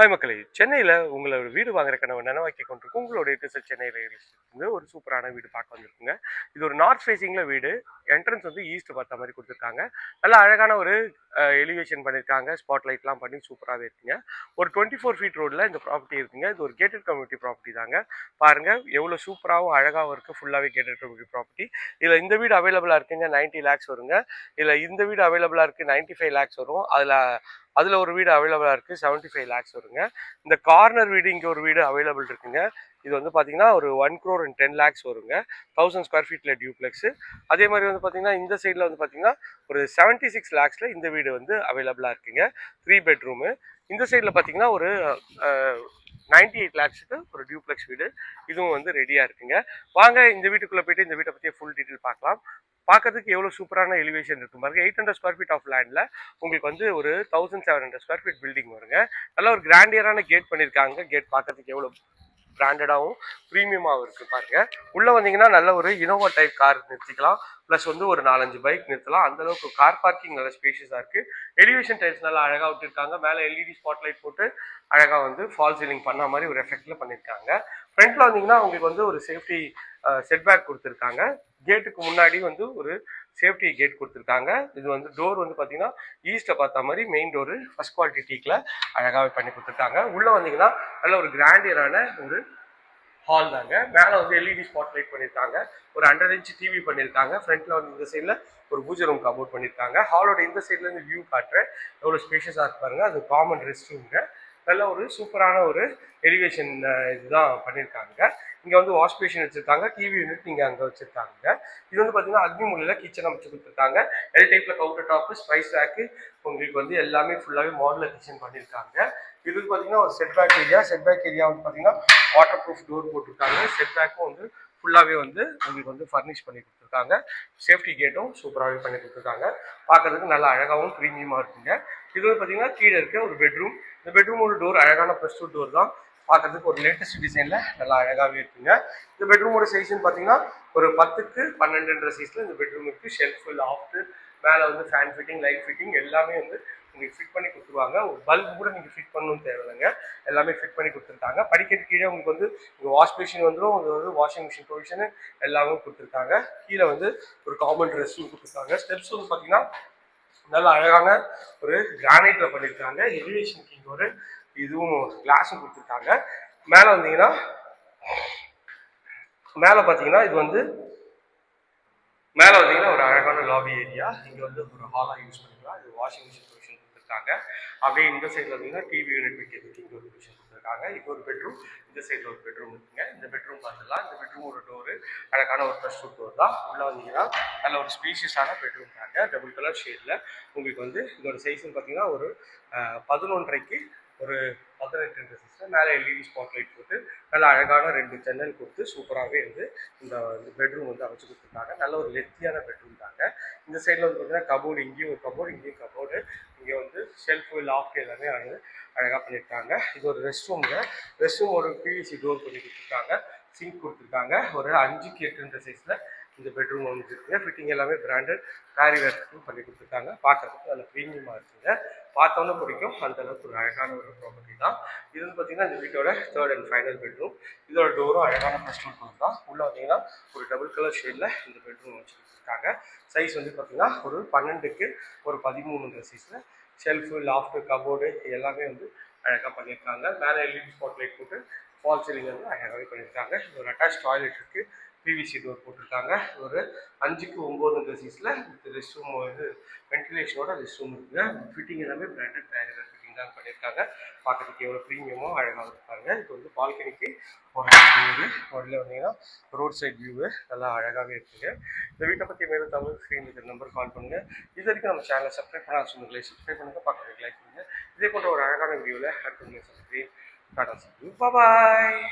Hi மக்களே. சென்னையில் உங்களோட வீடு வாங்குற கனவு நினைவாக்கி கொண்டிருக்கும். உங்களோட எட்டு சென்னையில் வந்து ஒரு சூப்பரான வீடு பார்க்க வந்திருக்குங்க. இது ஒரு நார்த் ஃபேஸிங்கில் வீடு. என்ட்ரன்ஸ் வந்து ஈஸ்ட் பார்த்த மாதிரி கொடுத்துருக்காங்க. நல்லா அழகான ஒரு எலிவேஷன் பண்ணியிருக்காங்க ஸ்பாட் லைட்லாம் பண்ணி சூப்பராகவே இருக்குங்க. ஒரு டுவெண்ட்டி ஃபோர் ஃபீட் ரோடில் இந்த ப்ராப்பர்ட்டி இருக்குங்க. இது ஒரு கேட்டட் கம்யூனிட்டி ப்ராப்பர்ட்டி தாங்க. பாருங்கள் எவ்வளோ சூப்பராகவும் அழகாகவும் இருக்குது ஃபுல்லாகவே கேட்டட் கம்யூனிட்டி ப்ராப்பர்ட்டி இதில் இந்த வீடு அவைலபிளாக இருக்குங்க. 90 லேக்ஸ் வருங்க. இதில் இந்த வீடு அவைலபிளாக இருக்குது 95 ஃபைவ் லேக்ஸ் வரும். அதில் அதில் ஒரு வீடு அவைலபிளாக இருக்குது 75 ஃபைவ் லேக்ஸ் வருங்க. இந்த கார்னர் வீடு இங்கே ஒரு வீடு அவைலபிள் இருக்குங்க. இது வந்து பார்த்தீங்கன்னா ஒரு one crore and ten lakhs வருங்க. தௌசண்ட் ஸ்கொயர் ஃபீட்டில் டியூப்ளெக்ஸு அதே மாதிரி வந்து பார்த்தீங்கன்னா இந்த சைடில் வந்து பார்த்தீங்கன்னா ஒரு 76 சிக்ஸ் லேக்ஸில் இந்த வீடு வந்து அவைலபிளாக இருக்குங்க. த்ரீ பெட்ரூமு இந்த சைடில் பார்த்தீங்கன்னா ஒரு நைன்டி எயிட் லேக்ஸுக்கு ஒரு டியூப்ளெக்ஸ் வீடு. இதுவும் வந்து ரெடியாக இருக்குங்க. வாங்க இந்த வீட்டுக்குள்ளே போயிட்டு இந்த வீட்டை பற்றிய ஃபுல் டீட்டெயில் பார்க்கலாம். பார்க்கறதுக்கு எவ்வளோ சூப்பரான எலிவேஷன் இருக்கும் பாருங்க. Eight hundred square feet of லேண்டில் உங்களுக்கு வந்து ஒரு thousand seven hundred square feet building வருங்க. நல்லா ஒரு கிராண்டியரான கேட் பண்ணியிருக்காங்க கேட் பார்க்கறதுக்கு எவ்வளோ பிராண்டடாகவும் ப்ரீமியமாகவும் இருக்குது பாருங்கள் உள்ளே வந்தீங்கன்னா நல்ல ஒரு இனோவா டைப் கார் நிறுத்திக்கலாம். ப்ளஸ் வந்து ஒரு நாலஞ்சு பைக் நிறுத்தலாம். அந்த அளவுக்கு கார் பார்க்கிங் நல்ல ஸ்பேஷியஸாக இருக்குது எலிவேஷன் டைல்ஸ் நல்லா அழகாக விட்டுருக்காங்க. மேலே எல்இடி ஸ்பாட் லைட் போட்டு அழகாக வந்து ஃபால் சீலிங் பண்ண மாதிரி ஒரு எஃபெக்டில் பண்ணியிருக்காங்க ஃப்ரண்ட்டில் வந்தீங்கன்னா உங்களுக்கு வந்து ஒரு சேஃப்டி செட்பேக் கொடுத்துருக்காங்க. கேட்டுக்கு முன்னாடி வந்து ஒரு சேஃப்டி கேட் கொடுத்துருக்காங்க. இது வந்து டோர் வந்து பார்த்தீங்கன்னா ஈஸ்ட்டை பார்த்த மாதிரி மெயின் டோரு ஃபஸ்ட் குவாலிட்டி டீக்கில் அழகாகவே பண்ணி கொடுத்துருக்காங்க. உள்ளே வந்தீங்கன்னா நல்ல ஒரு கிராண்டியரான ஒரு ஹால் தாங்க. மேலே வந்து எல்இடி ஸ்பாட் லைட் பண்ணியிருக்காங்க ஒரு ஹண்ட்ரட் இன்ச் டிவி பண்ணியிருக்காங்க ஃப்ரண்ட்டில் வந்து இந்த சைடில் ஒரு பூஜை ரூம் கபோர்ட் பண்ணியிருக்காங்க ஹாலோட இந்த சைட்லேருந்து வியூ காட்டுறேன். எவ்வளோ ஸ்பேஷியஸாக இருப்பாருங்க அது காமன் ரெஸ்ட் ரூம்ங்க நல்ல ஒரு சூப்பரான ஒரு எலிவேஷன் இதுதான் பண்ணியிருக்காங்க இங்கே வந்து வாஷ் பேஷன் வச்சுருக்காங்க டிவி யூனிட் இங்கே அங்கே வச்சுருக்காங்க. இது வந்து பார்த்தீங்கன்னா அக்னி மூலையில் கிச்சன் அமைச்சு கொடுத்துருக்காங்க. எல் டைப்பில் கவுண்டர் டாப்பு ஸ்பைஸ் ரேக்கு உங்களுக்கு வந்து எல்லாமே ஃபுல்லாகவே மாடலர் கிச்சன் பண்ணியிருக்காங்க இதுக்கு பார்த்தீங்கன்னா ஒரு set back area set back area வந்து பார்த்தீங்கன்னா வாட்டர் ப்ரூஃப் டோர் போட்டிருக்காங்க. செட் பேக்கும் வந்து ஃபுல்லாகவே வந்து உங்களுக்கு வந்து ஃபர்னிஷ் பண்ணி கொடுத்துருக்காங்க. சேஃப்டி கேட்டும் சூப்பராகவே பண்ணி கொடுத்துருக்காங்க. பார்க்கறதுக்கு நல்லா அழகாகவும் ப்ரீமியமாக இருக்குங்க. இது வந்து பார்த்தீங்கன்னா கீழே இருக்க ஒரு பெட்ரூம் இந்த பெட்ரூமோட டோர் அழகான ப்ரெஸ் டோர் தான். பார்க்கறதுக்கு ஒரு லேட்டஸ்ட் டிசைனில் நல்லா அழகாகவே இருக்குங்க. இந்த பெட்ரூமோட சைஸ்னு பார்த்தீங்கன்னா ஒரு பத்துக்கு பன்னெண்டுன்ற சைஸில் இந்த பெட்ரூம் இருக்குது ஷெல்ஃபு லாஃப்ட்டு மேலே வந்து ஃபேன் ஃபிட்டிங் லைட் ஃபிட்டிங் எல்லாமே வந்து உங்களுக்கு ஃபிட் பண்ணி கொடுத்துருவாங்க. ஒரு பல்ப் கூட நீங்கள் ஃபிட் பண்ணணும்னு தேவையில்லைங்க. எல்லாமே ஃபிட் பண்ணி கொடுத்துருக்காங்க. படிக்கட்டு கீழே உங்களுக்கு வந்து உங்கள் வாஷ் மிஷின் வந்துடும் உங்களுக்கு வந்து வாஷிங் மிஷின் ப்ரொவிஷனு எல்லாமே கொடுத்துருக்காங்க. கீழே வந்து ஒரு காமன் ட்ரெஸ் கொடுத்துருக்காங்க. ஸ்டெப்ஸ் வந்து பார்த்தீங்கன்னா நல்ல அழகான ஒரு கிரானைட்டில் பண்ணியிருக்காங்க எலிவேஷனுக்கு இங்கே ஒரு இதுவும் கிளாஸும் கொடுத்துருக்காங்க. மேலே வந்தீங்கன்னா மேலே பார்த்தீங்கன்னா இது வந்து மேலே வந்தீங்கன்னா ஒரு அழகான லாபி ஏரியா இங்கே வந்து ஒரு ஹாலாக யூஸ் பண்ணிக்கலாம். இது வாஷிங் மிஷின் ப்ரொவிஷன் கொடுத்துருக்காங்க. அப்படியே இந்த சைடில் வந்தீங்கன்னா டிவி யூனிட் வைக்கிறதுக்கு இங்கே ஒரு ப்ரொவிஷன் கொடுத்துருக்காங்க. இப்போ ஒரு பெட்ரூம் இந்த சைடில் ஒரு பெட்ரூம் இருக்குங்க. இந்த பெட்ரூம் பார்த்துக்கலாம் இந்த பெட்ரூம் ஒரு டோரு அழகான ஒரு ப்ரெஷ் டோர் தான். உள்ளே வந்தீங்கன்னா நல்ல ஒரு ஸ்பீஷியஸான பெட்ரூம் தாங்க. டபுள் கலர் ஷேடில் உங்களுக்கு வந்து இதோட சைஸ்னு பார்த்தீங்கன்னா ஒரு பதினொன்றரைக்கு ஒரு பதினெட்டு சிஸ்டம் மேலே எல்இடி ஸ்பாட் லைட் போட்டு நல்ல அழகான ரெண்டு ஜன்னல் கொடுத்து சூப்பராகவே வந்து இந்த பெட்ரூம் வந்து அமைச்சு கொடுத்துருக்காங்க. நல்ல ஒரு லெத்தியான பெட்ரூம் தாங்க. இந்த சைடில் வந்து பார்த்தீங்கன்னா கபோர்டு இங்கேயும் ஒரு கபோர்டு இங்கேயும் கபோர்டு இங்கே வந்து ஷெல்ஃபு லாஃப்ட் எல்லாமே வந்து அழகாக பண்ணியிருக்காங்க இது ஒரு ரெஸ்ட் ரூமுங்க ரெஸ்ட் ரூம் ஒரு பிவிசி டோர் பண்ணி கொடுத்துருக்காங்க. சிங்க் கொடுத்துருக்காங்க. ஒரு அஞ்சுக்கு எட்டுன்ற சைஸில் இந்த பெட்ரூம் வந்துருக்குங்க ஃபிட்டிங் எல்லாமே பிராண்டட் கேரி வேர்க்கும் பண்ணி கொடுத்துருக்காங்க. பார்க்கறதுக்கு நல்ல ப்ரீமியமாக இருக்குங்க. பார்த்தோன்னே பிடிக்கும். அந்த அளவுக்கு ஒரு அழகான ஒரு ப்ராப்பர்ட்டி தான். இது வந்து பார்த்தீங்கன்னா இந்த வீட்டோட தேர்ட் அண்ட் ஃபைனல் பெட்ரூம் இதோட டோரும் அழகான ஃபஸ்ட் டோர் தான். உள்ளே பார்த்தீங்கன்னா ஒரு டபுள் கலர் ஷேடில் இந்த பெட்ரூம் வச்சுருக்காங்க. சைஸ் வந்து பார்த்தீங்கன்னா ஒரு பன்னெண்டுக்கு ஒரு பதிமூணுன்ற சைஸில் ஷெல்ஃபு லாஃப்ட்டு கபோர்டு எல்லாமே வந்து அழகாக பண்ணியிருக்காங்க. மேலே எல்இடி ஸ்பாட் லைட் போட்டு ஃபால் சீலிங் வந்து அழகாகவே பண்ணியிருக்காங்க. ஒரு அட்டாச் டாய்லெட் இருக்குது பிவிசி டோர் போட்டிருக்காங்க. ஒரு அஞ்சுக்கு ஒம்போதுங்கிற சீஸில் வித் ரெஸ்ட் ரூம் இது வென்டிலேஷனோட ரெஸ்ட் ரூம் இருக்குங்க. ஃபிட்டிங் எல்லாமே பிராண்டட் பேரியர் ஃபிட்டிங் தான் பண்ணியிருக்காங்க. பார்க்கறதுக்கு எவ்வளோ ப்ரீமியமோ அழகாக இருக்காங்க இது வந்து பால்கனிக்கு ஒரு உடனே வந்தீங்கன்னா ரோட் சைட் வியூவு நல்லா அழகாகவே இருக்குங்க. இந்த வீட்டை பற்றி மேலும் தமிழ் ஸ்க்ரீன் இருக்கிற நம்பர் கால் பண்ணுங்கள் இது வரைக்கும் நம்ம சேனலை சப்ஸ்கிரைப் பண்ணால் சொன்னீங்களே சப்ஸ்கிரைப் பண்ணுங்கள் பக்கத்துக்கு லைக் பண்ணுங்கள் இதே போன்ற ஒரு அழகான வியூவில் அடுத்த சப்ஸ்கிரைப் டாடா பாய்